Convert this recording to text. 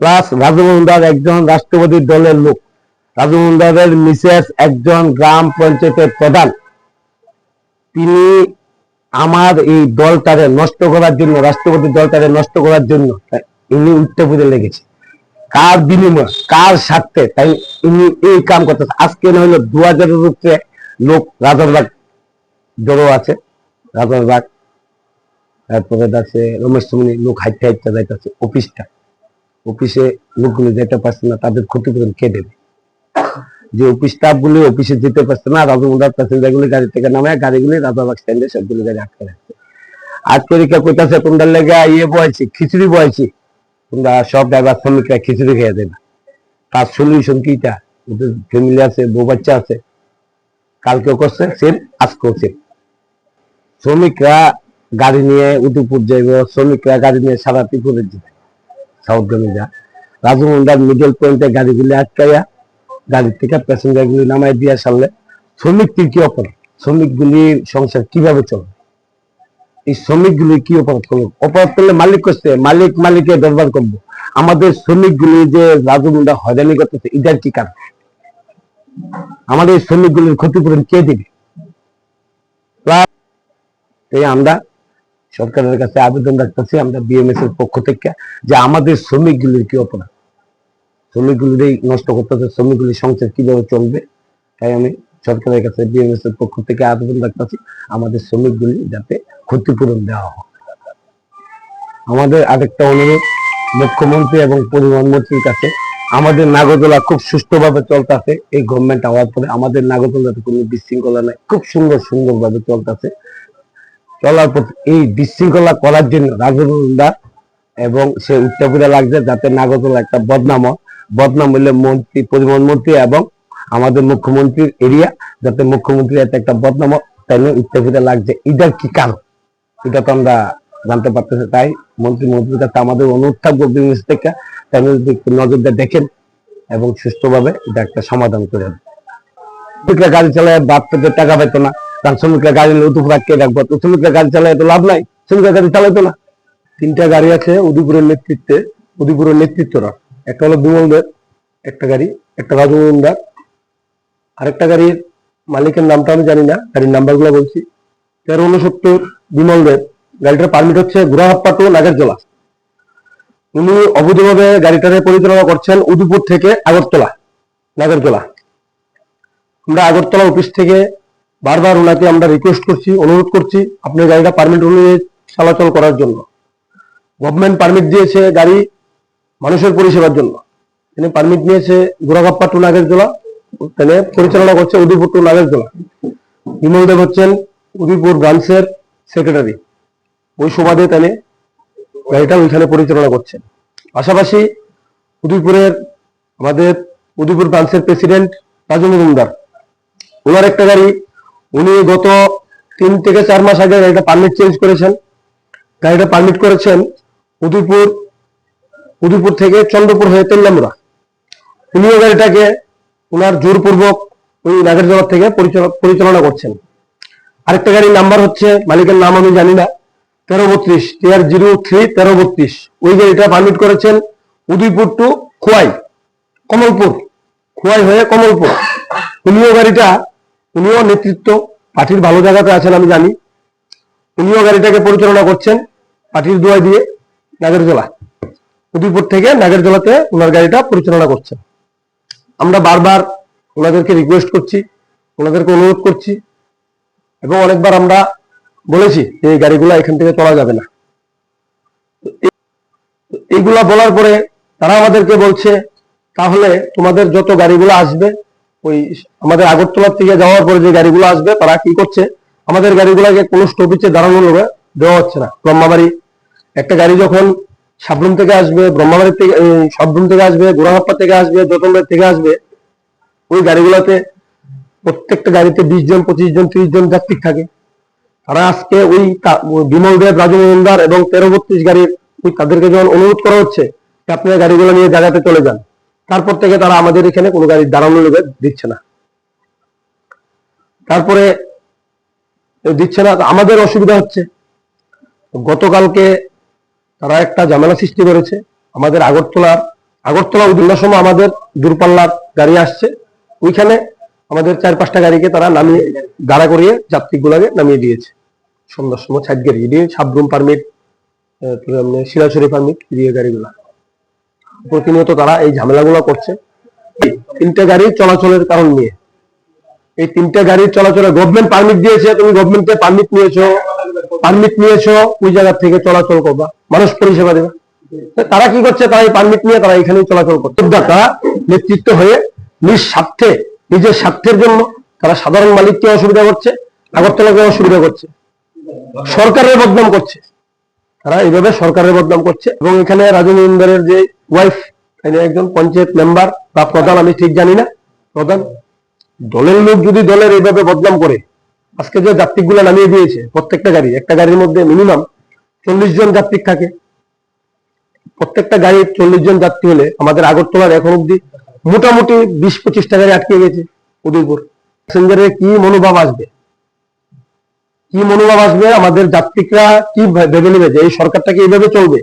Plus Raju Majumdar একজন রাষ্ট্রপতি দলের লোক। রাজু মজুমদারের মিসেস একজন গ্রাম পঞ্চায়েতের প্রধান। তিনি আমার এই দলটারে নষ্ট করার জন্য, রাষ্ট্রপতি দলটারে নষ্ট করার জন্য ইনি উত্তর পূজে লেগেছে। কার বিনিময়, কার স্বার্থে, তাই ইনি এই কাম করতেছে। আজকে না হলো দু হাজারের উপরে লোক রাজারবাগ জড়ো আছে। রাজারবাগ, তারপরে আছে রমেশ লোক হাইটে হাইটে যাইতেছে, অফিসটা। অফিসে লোকগুলো যেতে পারছে না, তাদের ক্ষতিপূরণ কে দেবে? যে অফিস স্টাফগুলো অফিসে যেতে পারছে না রাজমুন্দার প্যাসেঞ্জার গুলি গাড়ি থেকে নামে গাড়িগুলি রাজাবাগ স্ট্যান্ডে সবগুলো গাড়ি আটকে রাখছে। আজকে রিকা কইতাছে, তোমরা লেগে ইয়ে বয়েছি খিচুড়ি বয়েছি তোমরা সব ড্রাইভার শ্রমিকরা খিচুড়ি খেয়ে দেবে। তার সলিউশন কিটা ওদের ফ্যামিলি আছে, বউ বাচ্চা আছে। কালকেও করছে সেম আজকেও সেম শ্রমিকরা গাড়ি নিয়ে উদয়পুর যাইব, শ্রমিকরা গাড়ি নিয়ে সারা ত্রিপুরের যাবে সাউথ জমি রাজমন্ডার মিডল পয়েন্টে গাড়িগুলি আটকাইয়া গাড়ি থেকে প্যাসেঞ্জার গুলি নামাই দিয়ে সারলে শ্রমিকটির কি অপরাধ? শ্রমিকগুলির সংসার কীভাবে চলবে এই শ্রমিকগুলি কি অপরাধ করল? অপরাধ করলে মালিক করছে মালিক, মালিকের দরবার করব। আমাদের শ্রমিকগুলি যে রাজমন্ডা হয়রানি করতেছে, এটার কি কারণ? আমাদের শ্রমিকগুলির ক্ষতিপূরণ কে দিবে? এই আমরা সরকারের কাছে আবেদন রাখতেছি আমরা বিএমএস এর পক্ষ থেকে যে আমাদের শ্রমিকগুলির কি অপরাধ? শ্রমিকগুলির এই নষ্ট করতেছে, শ্রমিকগুলির সংসার কীভাবে চলবে? তাই আমি সরকারের কাছে বিএমএস এর পক্ষ থেকে আবেদন রাখতেছি, আমাদের শ্রমিকগুলি যাতে ক্ষতিপূরণ দেওয়া হয়। আমাদের আরেকটা অনুরোধ, মুখ্যমন্ত্রী এবং পরিবহন মন্ত্রীর কাছে, আমাদের নাগরদোলা খুব সুষ্ঠুভাবে চলতেছে, এই গভর্নমেন্ট হওয়ার পরে আমাদের নাগরদোলাতে কোনো বিশৃঙ্খলা নাই, খুব সুন্দর সুন্দরভাবে চলতেছে। চলার পর এই বিশৃঙ্খলা করার জন্য রাজনীতিদা এবং সে উত্তরপুরে লাগছে যাতে নাগরদোলা একটা বদনাম বদনাম হইলে মন্ত্রী, পরিবহন মন্ত্রী এবং আমাদের মুখ্যমন্ত্রীর এরিয়া যাতে মুখ্যমন্ত্রী এতে একটা বদনাম তাই নিয়ে উত্তরপুরে লাগছে। এটার কি কারণ? এটা তো আমরা জানতে পারতেছি, তাই মন্ত্রী মন্ত্রীর কাছে আমাদের অনুরোধ থাকব বিজনেস থেকে। তাই যদি একটু নজর দেখেন এবং সুস্থভাবে এটা একটা সমাধান করে গাড়ি চালায় থেকে টাকা পাইতো না কারণ শ্রমিকরা গাড়ি নিয়ে উতুপ রাখতে রাখব। তো শ্রমিকরা গাড়ি চালায় তো লাভ নাই, শ্রমিকরা গাড়ি চালাইতো না। তিনটা গাড়ি আছে উদয়পুরের নেতৃত্বে উদয়পুরের নেতৃত্বরা। একটা হলো বিমলদের, একটা গাড়ি, একটা রাজু মজুমদার আরেকটা গাড়ির মালিকের নামটা আমি জানি না, গাড়ির নাম্বারগুলো বলছি। তেরো উনসত্তর বিমলদের, গাড়িটার পারমিট হচ্ছে গুড়াহাপ্পা টু নাগেরজোলা। উনি অবৈধভাবে গাড়িটারে পরিচালনা করছেন উদয়পুর থেকে আগরতলা, নাগরজোলা। আমরা আগরতলা অফিস থেকে বারবার ওনাকে আমরা রিকোয়েস্ট করছি, অনুরোধ করছি আপনি গাড়িটা পারমিট অনুযায়ী চলাচল করার জন্য। গভর্নমেন্ট পারমিট দিয়েছে গাড়ি মানুষের পরিষেবার জন্য। তিনি পারমিট নিয়েছে গোড়াগাপ্পা টু নাগের নাগেরজোলা, তিনি পরিচালনা করছে উদয়পুর টু নাগেরজোলা। বিমল দেব হচ্ছেন উদয়পুর ব্রাঞ্চের সেক্রেটারি ওই সুবাদে তিনি গাড়িটা ওইখানে পরিচালনা করছেন। পাশাপাশি উদয়পুরের আমাদের উদয়পুর ব্রাঞ্চের প্রেসিডেন্ট রাজু মজুমদার ওনার একটা গাড়ি উনি গত তিন থেকে চার মাস আগে গাড়িটা পারমিট চেঞ্জ করেছেন। গাড়িটা পারমিট করেছেন উদয়পুর উদয়পুর থেকে চন্দ্রপুর হয়ে তেল্লামুড়া। উনিও গাড়িটাকে ওনার জোরপূর্বক ওই নাগেরজোড়া থেকে পরিচালনা পরিচালনা করছেন। আরেকটা গাড়ির নাম্বার হচ্ছে, মালিকের নাম আমি জানি না, তেরো বত্রিশ টিআর জিরো থ্রি, তেরো বত্রিশ। ওই গাড়িটা পারমিট করেছেন উদয়পুর টু খোয়াই, কমলপুর। খোয়াই হয়ে কমলপুর। উনিও গাড়িটা উনিও নেতৃত্ব, পার্টির ভালো জায়গাতে আছেন আমি জানি। উনিও গাড়িটাকে পরিচালনা করছেন পার্টির দোয়াই দিয়ে নাগেরজোলা। উদয়পুর থেকে নাগেরজোলাতে ওনার গাড়িটা পরিচালনা করছেন। আমরা বারবার ওনাদেরকে রিকোয়েস্ট করছি, ওনাদেরকে অনুরোধ করছি এবং অনেকবার আমরা বলেছি যে এই গাড়িগুলো এখান থেকে চলা যাবে না। এইগুলা বলার পরে তারা আমাদেরকে বলছে, তাহলে তোমাদের যত গাড়িগুলো আসবে ওই আমাদের আগরতলা থেকে যাওয়ার পরে যে গাড়িগুলো আসবে, তারা কি করছে? আমাদের গাড়িগুলোকে কোনো স্টপিচে দাঁড়ানো লোকে দেওয়া হচ্ছে না। ব্রহ্মাবাড়ি। একটা গাড়ি যখন সাবরুম থেকে আসবে, ব্রহ্মাবাড়ি থেকে সাবরুম থেকে আসবে, গোড়াহাপ্পা থেকে আসবে দোতমবাড়ি থেকে আসবে, ওই গাড়িগুলোতে প্রত্যেকটা গাড়িতে বিশ জন, পঁচিশ জন, ত্রিশ জন যাত্রী থাকে। তারা আজকে ওই বিমল দেব রাজু মজুমদার এবং তেরো বত্রিশ গাড়ির, ওই তাদেরকে যখন অনুরোধ করা হচ্ছে আপনারা গাড়িগুলো নিয়ে জায়গাতে চলে যান। তারপর থেকে তারা আমাদের এখানে কোনো গাড়ি দাঁড়ানো লোকে দিচ্ছে না। তারপরে দিচ্ছে না আমাদের অসুবিধা হচ্ছে। গতকালকে তারা একটা ঝামেলা সৃষ্টি করেছে আমাদের আগরতলার। আগরতলা উদ্যোগের সময় আমাদের দূরপাল্লার গাড়ি আসছে। ওইখানে আমাদের চার পাঁচটা গাড়িকে তারা নামিয়ে দাঁড়া করিয়ে যাত্রীগুলাকে নামিয়ে দিয়েছে। সন্ধ্যার সময় সাইড গাড়ি দিয়ে সাবরুম পারমিট সিরাচুরি পারমিট দিয়ে গাড়িগুলা। প্রতিনিয়ত তারা এই ঝামেলাগুলো করছে। তিনটে গাড়ি চলাচলের কারণ নিয়ে। এই তিনটে গাড়ির চলাচলে গভর্নমেন্ট পারমিট দিয়েছে, তুমি গভর্নমেন্টে পারমিট নিয়েছো পারমিট নিয়েছো, ওই জায়গা থেকে চলাচল করবা, মানুষ পরিষেবা দেবে। তারা কি করছে? তারা এই পারমিট নিয়ে তারা এখানেই চলাচল করছে। তারা নেতৃত্ব হয়ে নিজ স্বার্থে, নিজের স্বার্থের জন্য তারা সাধারণ মালিককে অসুবিধা করছে আগরতলাকে অসুবিধা করছে। সরকারের বদনাম করছে। তারা এইভাবে সরকারের বদনাম করছে এবং এখানে রাজু মহিন্দারের যে ওয়াইফ একজন পঞ্চায়েত মেম্বার বা প্রধান, আমি ঠিক জানি না। প্রধান, দলের লোক যদি দলের এইভাবে বদনাম করে, আজকে যে যাত্রীগুলো নামিয়ে দিয়েছে, প্রত্যেকটা গাড়ি, একটা গাড়ির মধ্যে মিনিমাম চল্লিশ জন যাত্রী থাকে। প্রত্যেকটা গাড়ির চল্লিশ জন যাত্রী হলে আমাদের আগরতলার এখন অব্দি মোটামুটি বিশ পঁচিশটা গাড়ি আটকে গেছে উদয়পুর। প্যাসেঞ্জারের কি মনোভাব আসবে? কি মনোভাব আসবে? আমাদের যাত্রীরা কি ভেবে নেবে যে এই সরকারটা কি এইভাবে চলবে?